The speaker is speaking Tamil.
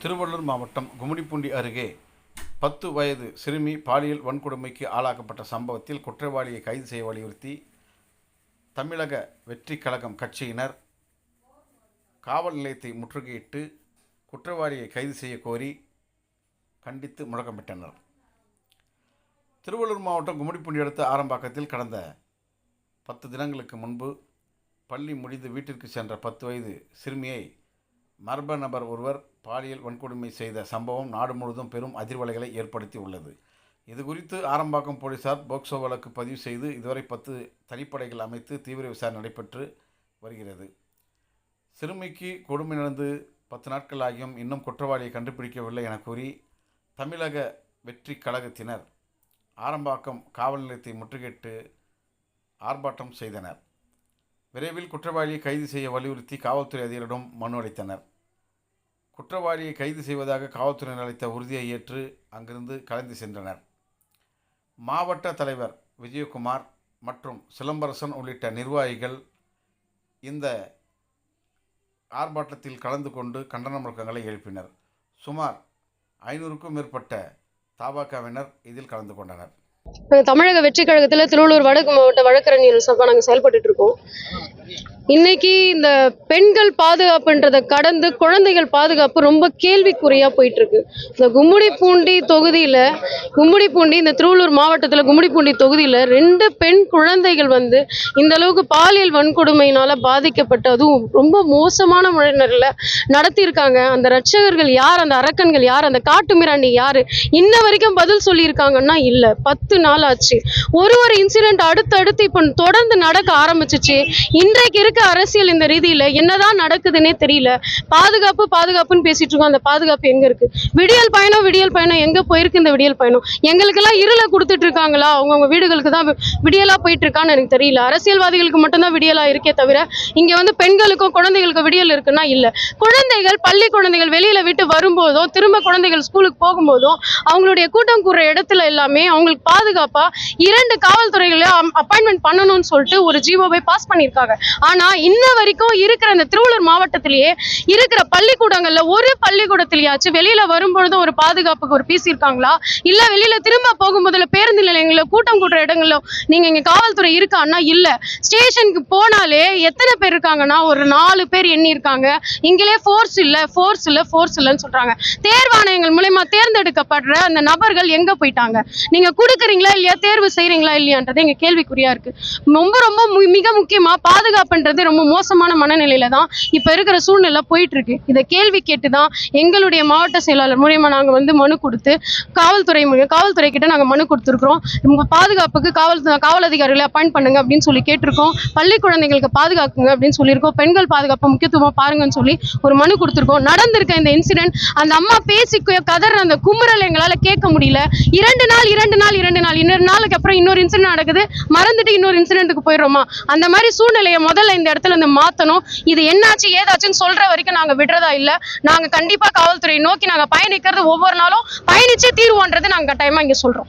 திருவள்ளூர் மாவட்டம் கும்மிடிப்பூண்டி அருகே பத்து வயது சிறுமி பாலியல் வன்கொடுமைக்கு ஆளாக்கப்பட்ட சம்பவத்தில் குற்றவாளியை கைது செய்ய வலியுறுத்தி தமிழக வெற்றிக் கழகம் கட்சியினர் காவல் நிலையத்தை முற்றுகையிட்டு குற்றவாளியை கைது செய்ய கோரி கண்டித்து முழக்கமிட்டனர் திருவள்ளூர் மாவட்டம் கும்மிடிப்பூண்டி அடுத்த ஆரம்பாக்கத்தில் கடந்த பத்து தினங்களுக்கு முன்பு பள்ளி முடிந்து வீட்டிற்கு சென்ற பத்து வயது சிறுமியை மர்ம நபர் ஒருவர் பாலியல் வன்கொடுமை செய்த சம்பவம் நாடு முழுவதும் பெரும் அதிர்வலைகளை ஏற்படுத்தி உள்ளது. இது குறித்து ஆரம்பாக்கம் போலீசார் போக்சோ வழக்கு பதிவு செய்து இதுவரை பத்து தனிப்படைகள் அமைத்து தீவிர விசாரணை நடைபெற்று வருகிறது. சிறுமிக்கு கொடுமை நடந்து பத்து நாட்கள் ஆகியும் இன்னும் குற்றவாளியை கண்டுபிடிக்கவில்லை என கூறி தமிழக வெற்றி கழகத்தினர் ஆரம்பாக்கம் காவல் நிலையத்தை முற்றுகையிட்டு ஆர்ப்பாட்டம் செய்தனர். விரைவில் குற்றவாளியை கைது செய்ய வலியுறுத்தி காவல்துறை அதிகாரிடம் மனு அளித்தனர். குற்றவாளியை கைது செய்வதாக காவல்துறையினர் அளித்த உறுதியை ஏற்று அங்கிருந்து கலைந்து சென்றனர். மாவட்ட தலைவர் விஜயகுமார் மற்றும் சிலம்பரசன் உள்ளிட்ட நிர்வாகிகள் இந்த ஆர்ப்பாட்டத்தில் கலந்து கொண்டு கண்டன முழக்கங்களை எழுப்பினர். சுமார் ஐநூறுக்கும் மேற்பட்ட தாபாக்காவினர் இதில் கலந்து கொண்டனர். நாங்கள் தமிழக வெற்றி கழகத்துல திருவள்ளூர் வடக்கு மாவட்ட வழக்கறிஞர் சபா நாங்கள் செயல்பட்டு இருக்கோம். இன்னைக்கு இந்த பெண்கள் பாதுகாப்புன்றதை கடந்து குழந்தைகள் பாதுகாப்பு ரொம்ப கேள்விக்குறையா போயிட்டு இருக்கு இந்த கும்மிடிப்பூண்டி தொகுதியில பூண்டி இந்த திருவள்ளூர் மாவட்டத்துல கும்மிடிப்பூண்டி தொகுதியில ரெண்டு பெண் குழந்தைகள் வந்து இந்த அளவுக்கு பாலியல் வன்கொடுமையினால பாதிக்கப்பட்டு அதுவும் ரொம்ப மோசமான முறையினரில் நடத்தியிருக்காங்க. அந்த ரட்சகர்கள் யார் அந்த அரக்கன்கள் யார் அந்த காட்டு மிராண்டி யாரு இன்ன வரைக்கும் பதில் சொல்லியிருக்காங்கன்னா இல்ல. பத்து நாள் ஆச்சு. ஒரு ஒரு இன்சிடென்ட் அடுத்தடுத்து இப்போ தொடர்ந்து நடக்க ஆரம்பிச்சிச்சு. இன்றைக்கு இருக்க அரசியல் இந்த ரீதியில் என்னதான் நடக்குதுன்னே தெரியல. பாதுகாப்பு பாதுகாப்புன்னு பேசிட்டு இருக்கோம். அந்த பாதுகாப்பு எங்க இருக்கு? விடியல் பயணம் விடியல் பயணம். எங்க போயிருக்கு இந்த விடியல் பயணம்? எங்களுக்கெல்லாம் இருளை கொடுத்துட்டு இருக்காங்களா? அவங்கவுங்க வீடுகளுக்கு தான் விடியலா போயிட்டு இருக்கான்னு எனக்கு தெரியல. அரசியல்வாதிகளுக்கு மட்டும்தான் விடியலா இருக்கே தவிர இங்க வந்து பெண்களுக்கும் குழந்தைகளுக்கும் விடியல் இருக்குன்னா இல்ல. குழந்தைகள் பள்ளி குழந்தைகள் வெளியில விட்டு வரும்போதும் திரும்ப குழந்தைகள் ஸ்கூலுக்கு போகும்போதும் அவங்களுடைய கூட்டம் கூடுற இடத்துல எல்லாமே அவங்களுக்கு பாதுகாப்பா இரண்டு காவல்துறைகளை அப்பாயின்மெண்ட் பண்ணணும்னு சொல்லிட்டு ஒரு ஜிஓவை பாஸ் பண்ணியிருக்காங்க. ஆனா இன்ன வரைக்கும் இருக்கிற அந்த திருவள்ளூர் மாவட்டத்திலேயே இருக்கிற பள்ளிக்கூடங்கள்ல ஒரு பள்ளிக்கூடத்திலேயாச்சும் வெளியில வரும்பொழுது ஒரு பாதுகாப்புக்கு ஒரு பீஸ் இருக்காங்களா? இல்ல வெளியில திரும்ப போகும்போதுல பேருந்து நிலையங்கள கூட்டம் கூட்டுற இடங்கள்ல நீங்க இங்க காவல்துறை இருக்கான்னா இல்ல. ஸ்டேஷனுக்கு போனாலே எத்தனை பேர் இருக்காங்கன்னா ஒரு நாலு பேர் எண்ணி இருக்காங்க. இங்களே ஃபோர்ஸ் இல்ல ஃபோர்ஸ் இல்ல ஃபோர்ஸ் இல்லைன்னு சொல்றாங்க. தேர்வாணையங்கள் மூலயமா தேர்ந்தெடுக்கப்படுற அந்த நபர்கள் எங்க போயிட்டாங்க? நீங்க கொடுக்குறீங்களா இல்லையா? தேர்வு செய்றீங்களா இல்லையான்றது எங்க கேள்விக்குறியா இருக்கு. ரொம்ப ரொம்ப மிக முக்கியமா பாதுகாப்புன்றது ரொம்ப மோசமான மனநிலையில தான் இப்ப இருக்கிற சூழ்நிலை போயிட்டு இருக்கு. இதை கேள்வி கேட்டு தான் எங்களுடைய மாவட்ட செயலாளர் மூலியமா நாங்க வந்து மனு கொடுத்து காவல்துறை மூலியம் காவல்துறை கிட்ட நாங்க மனு கொடுத்துருக்கோம் உங்க பாதுகாப்புக்கு காவல் காவல் அதிகாரிகளை அப்பாயிண்ட் பண்ணுங்க அப்படின்னு சொல்லி கேட்டிருக்கோம். பள்ளி குழந்தைங்களுக்கு பாதுகாக்குங்க அப்படின்னு சொல்லியிருக்கோம். பெண்கள் பாதுகாப்பு முக்கியத்துவமா பாருங்கன்னு சொல்லி ஒரு மனு கொடுத்துருக்கோம். நடந்திருக்க இந்த இன்சிடென்ட் அந்த அம்மா பேசி கதற அந்த குமுறல் எங்களால கேட்க முடியல. இரண்டு நாள் இரண்டு நாள் இரண்டு நாள் இன்னொரு நாளுக்கு அப்புறம் இன்னொரு இன்சிடென்ட் நடக்குது. மறந்துட்டு இன்னொரு இன்சிடென்ட்டுக்கு போயிடுறோமா? அந்த மாதிரி சூழ்நிலையை முதல்ல இந்த இடத்துல இருந்து மாற்றணும் இது என்னாச்சு ஏதாச்சுன்னு சொல்ற வரைக்கும் நாங்க விடுறதா இல்ல. நாங்க கண்டிப்பா காவல்துறையை நோக்கி நாங்க பயணிக்கிறது ஒவ்வொரு நாளும் பயணிச்சே தீர்வோன்றது நாங்க கட்டாயமாக இங்க சொல்றோம்.